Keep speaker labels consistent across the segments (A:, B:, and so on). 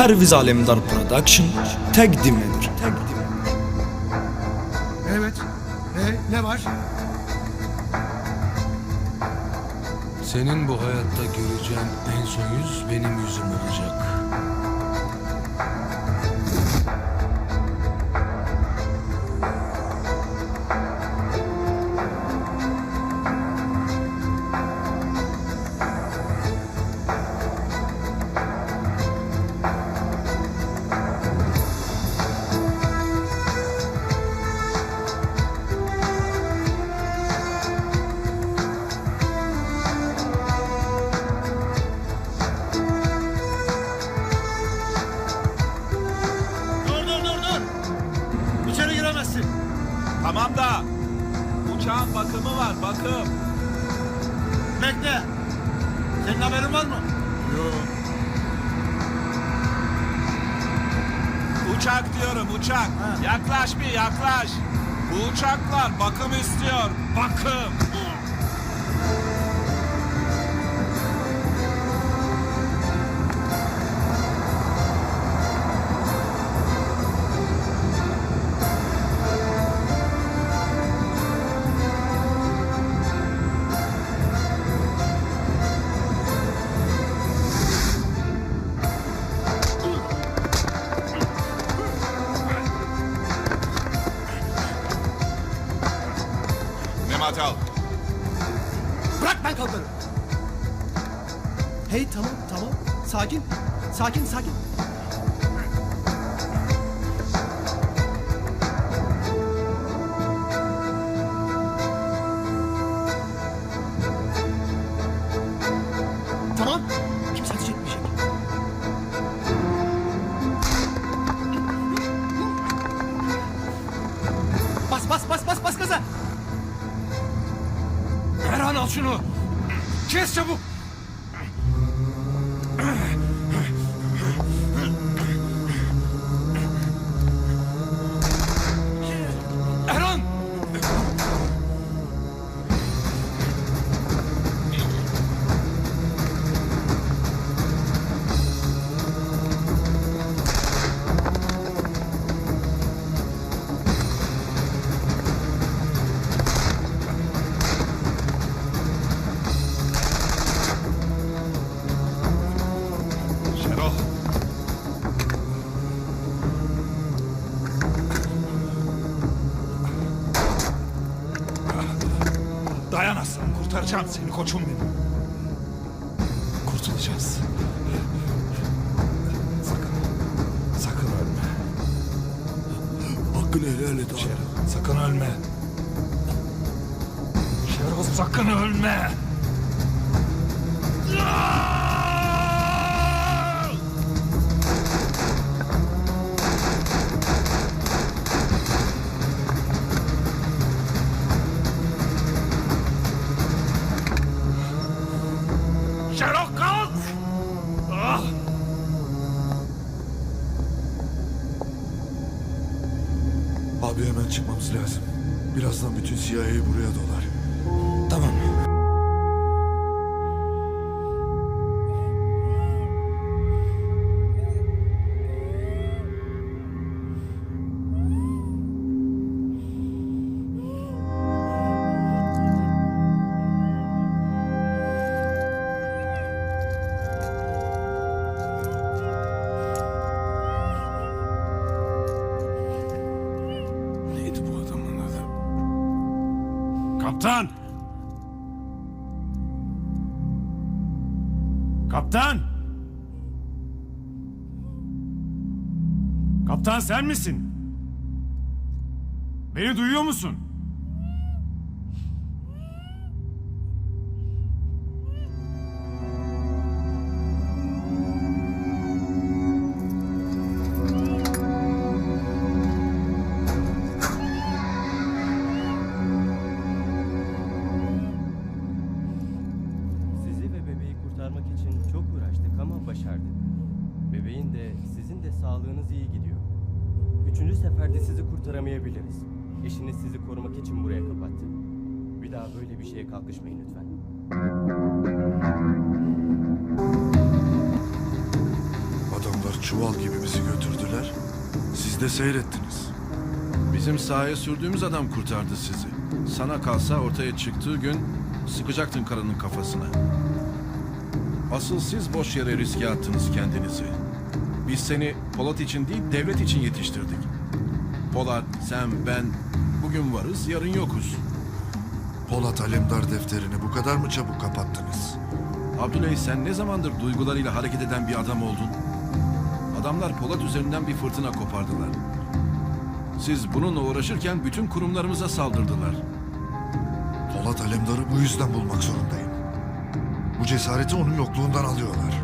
A: Perviz Alemdar Production təqdim edir.
B: Evet. E, ne var?
C: Senin bu hayatta göreceğin en son yüz benim yüzüm olacak.
D: Bakım.
E: Bekle. Senin haberin var mı?
D: Uçak diyorum uçak. Yaklaş bir yaklaş. Bu uçaklar bakım istiyor. Bakım.
B: Hey tamam tamam. Sakin. Sakin sakin. Tamam. Kimse ateş etmeyecek. Bas bas bas bas bas gaza.
E: Erhan al şunu. Kes çabuk.
D: Kurtaracağım seni koçum benim. Kurtulacağız. Sakın. Sakın ölme.
C: Hakkını helal et abi.
D: Sakın ölme. Şerif sakın ölme. Şerif
F: Abi hemen çıkmamız lazım. Birazdan bütün CIA buraya dolar.
D: Kaptan! Kaptan! Kaptan sen misin? Beni duyuyor musun?
G: Bebeğin de sizin de sağlığınız iyi gidiyor. Üçüncü seferde sizi kurtaramayabiliriz. Eşiniz sizi korumak için buraya kapattı. Bir daha böyle bir şeye kalkışmayın lütfen.
F: Adamlar çuval gibi bizi götürdüler. Siz de seyrettiniz.
H: Bizim sahaya sürdüğümüz adam kurtardı sizi. Sana kalsa ortaya çıktığı gün sıkacaktın karının kafasına. Asıl siz boş yere riske attınız kendinizi. Biz seni Polat için değil devlet için yetiştirdik. Polat, sen, ben bugün varız yarın yokuz.
F: Polat Alemdar defterini bu kadar mı çabuk kapattınız?
H: Abdüley sen ne zamandır duygularıyla hareket eden bir adam oldun? Adamlar Polat üzerinden bir fırtına kopardılar. Siz bununla uğraşırken bütün kurumlarımıza saldırdılar.
F: Polat Alemdar'ı bu yüzden bulmak zorundayım. Bu cesareti onun yokluğundan alıyorlar.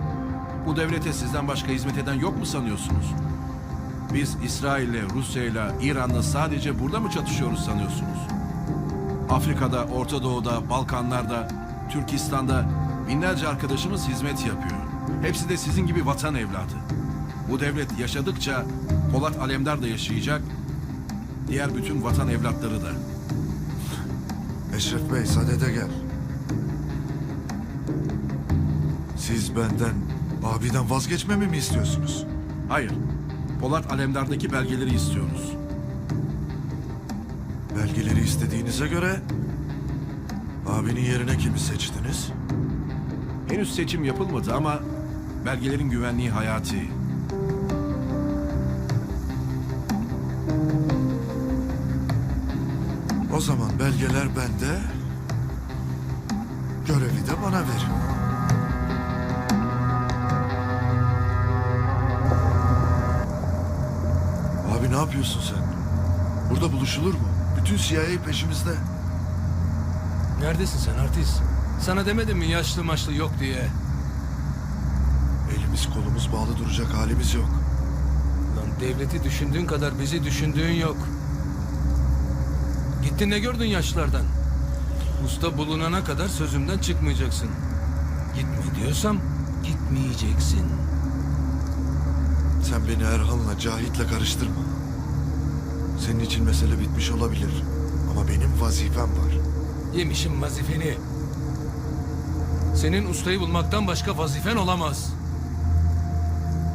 H: Bu devlete sizden başka hizmet eden yok mu sanıyorsunuz? Biz İsrail'le, Rusya'yla, İran'la sadece burada mı çatışıyoruz sanıyorsunuz? Afrika'da, Orta Doğu'da, Balkanlar'da, Türkistan'da binlerce arkadaşımız hizmet yapıyor. Hepsi de sizin gibi vatan evladı. Bu devlet yaşadıkça Polat Alemdar da yaşayacak, diğer bütün vatan evlatları da.
F: Eşref Bey sadede gel. Siz benden, abiden vazgeçmemi mi istiyorsunuz?
H: Hayır, Polat Alemdar'daki belgeleri istiyoruz.
F: Belgeleri istediğinize göre abinin yerine kimi seçtiniz?
H: Henüz seçim yapılmadı ama belgelerin güvenliği hayati.
F: O zaman belgeler bende, görevi de bana verin. Abi ne yapıyorsun sen? Burada buluşulur mu? Bütün CIA peşimizde.
C: Neredesin sen artist? Sana demedim mi yaşlı maçlı yok diye?
F: Elimiz kolumuz bağlı duracak halimiz yok.
C: Lan devleti düşündüğün kadar bizi düşündüğün yok. Gittin ne gördün yaşlılardan? Usta bulunana kadar sözümden çıkmayacaksın. Gitme diyorsam gitmeyeceksin.
F: Sen beni Erhan'la Cahit'le karıştırma. Senin için mesele bitmiş olabilir. Ama benim vazifem var.
C: Yemişim vazifeni. Senin ustayı bulmaktan başka vazifen olamaz.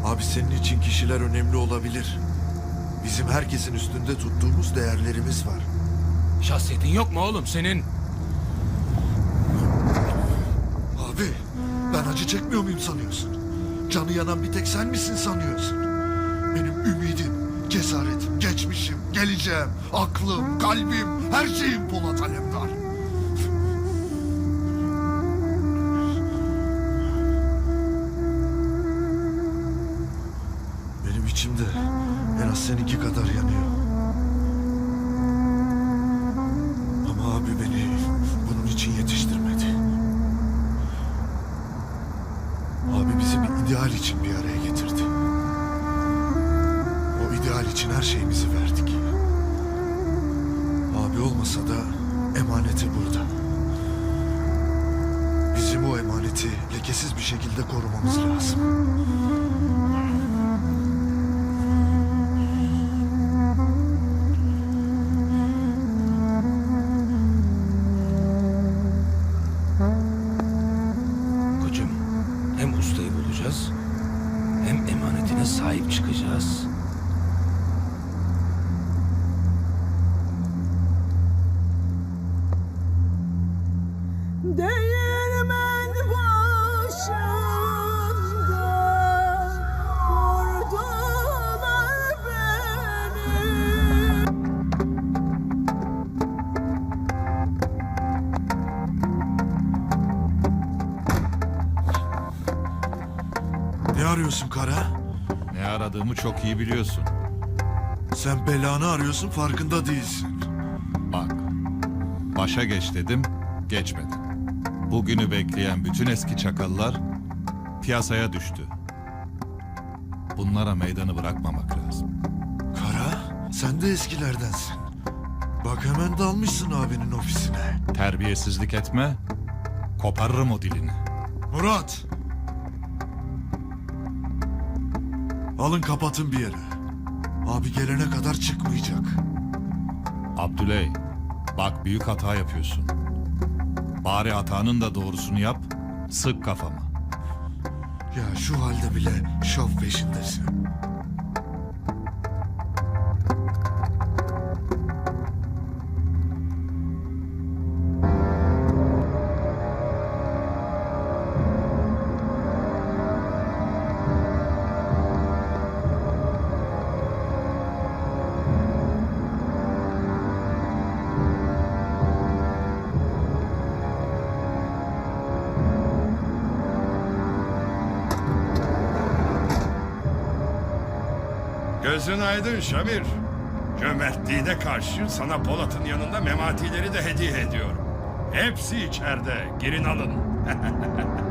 F: Abi senin için kişiler önemli olabilir. Bizim herkesin üstünde tuttuğumuz değerlerimiz var.
C: Şahsiyetin yok mu oğlum senin?
F: Abi ben acı çekmiyor muyum sanıyorsun? Canı yanan bir tek sen misin sanıyorsun? Benim ümidim, cesaretim, geçmişim, geleceğim, aklım, kalbim, her şeyim Polat Alemdar. Benim içimde en az seninki kadar yanıyor. Ama abi beni bunun için yetiştirmedi. Abi bizi bir ideal için bir araya her şeyimizi verdik. Abi olmasa da emaneti burada. Bizim o emaneti lekesiz bir şekilde korumamız lazım. Ne arıyorsun kara?
D: Ne aradığımı çok iyi biliyorsun.
F: Sen belanı arıyorsun farkında değilsin.
D: Bak, başa geç dedim, geçmedin. Bugünü bekleyen bütün eski çakallar piyasaya düştü. Bunlara meydanı bırakmamak lazım.
F: Kara sen de eskilerdensin. Bak hemen dalmışsın abinin ofisine.
D: Terbiyesizlik etme, koparırım o dilini.
F: Murat. Alın kapatın bir yere. Abi gelene kadar çıkmayacak.
D: Abdüley, bak büyük hata yapıyorsun. Bari hatanın da doğrusunu yap, sık kafama.
F: Ya şu halde bile şov peşindesin.
I: Gözün aydın Şamir. Cömertliğine karşı sana Polat'ın yanında mematileri de hediye ediyorum. Hepsi içeride. Girin alın.